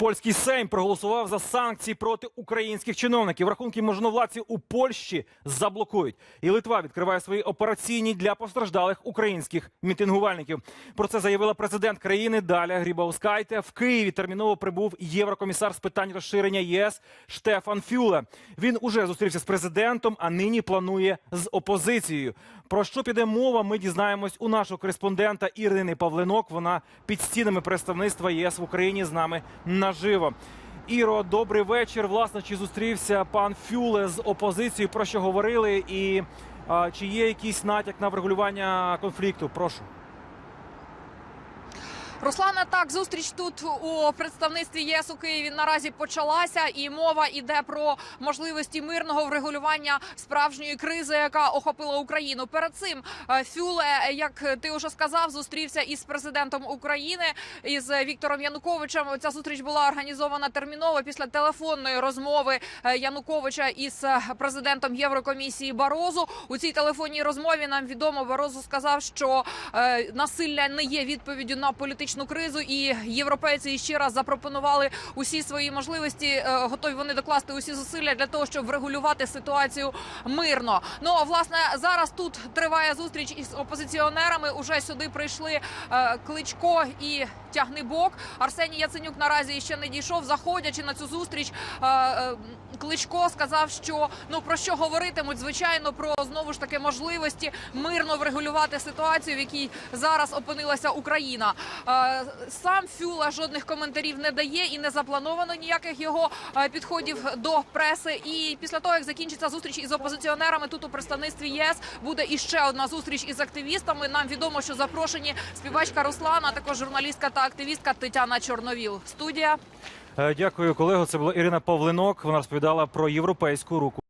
Польський Сейм проголосував за санкції проти українських чиновників. Рахунки можновладці у Польщі заблокують. І Литва відкриває свої операційні для постраждалих українських мітингувальників. Про це заявила президент країни Даля Грібаускайте. В Києві терміново прибув єврокомісар з питань розширення ЄС Штефан Фюле. Він уже зустрівся з президентом, а нині планує з опозицією. Про що піде мова? Ми дізнаємось у нашого кореспондента Ірини Павлинок. Вона під стінами представництва ЄС в Україні з нами наживо. Іро, добрий вечір. Власне, чи зустрівся пан Фюле з опозицією? Про що говорили? І а, чи є якийсь натяк на врегулювання конфлікту? Прошу. Руслана, так зустріч тут у представництві ЄС у Києві наразі почалася, і мова йде про можливості мирного врегулювання справжньої кризи, яка охопила Україну. Перед цим е, Фюле, як ти вже сказав, зустрівся із президентом України із Віктором Януковичем. Ця зустріч була організована терміново після телефонної розмови е, Януковича із е, президентом Єврокомісії Барозу. У цій телефонній розмові нам відомо Барозу сказав, що насилля не є відповіддю на політичну кризу, і європейці ще раз запропонували усі свої можливості. е, Готові вони докласти усі зусилля для того, щоб врегулювати ситуацію мирно. Ну власне зараз тут триває зустріч із опозиціонерами. Уже сюди прийшли е, Кличко і Тягнибок. Арсеній Яценюк наразі ще не дійшов. Заходячи на цю зустріч, е, Кличко сказав, що ну про що говоритимуть, звичайно, про знову ж таки можливості мирно врегулювати ситуацію, в якій зараз опинилася Україна. Сам Фюла жодних коментарів не дає і не заплановано ніяких його е, підходів до преси. І після того, як закінчиться зустріч із опозиціонерами, тут у представництві ЄС буде іще одна зустріч із активістами. Нам відомо, що запрошені співачка Руслана, також журналістка та активістка Тетяна Чорновіл. Студія. Е, Дякую, колего. Це була Ірина Павлинок. Вона розповідала про європейську руку.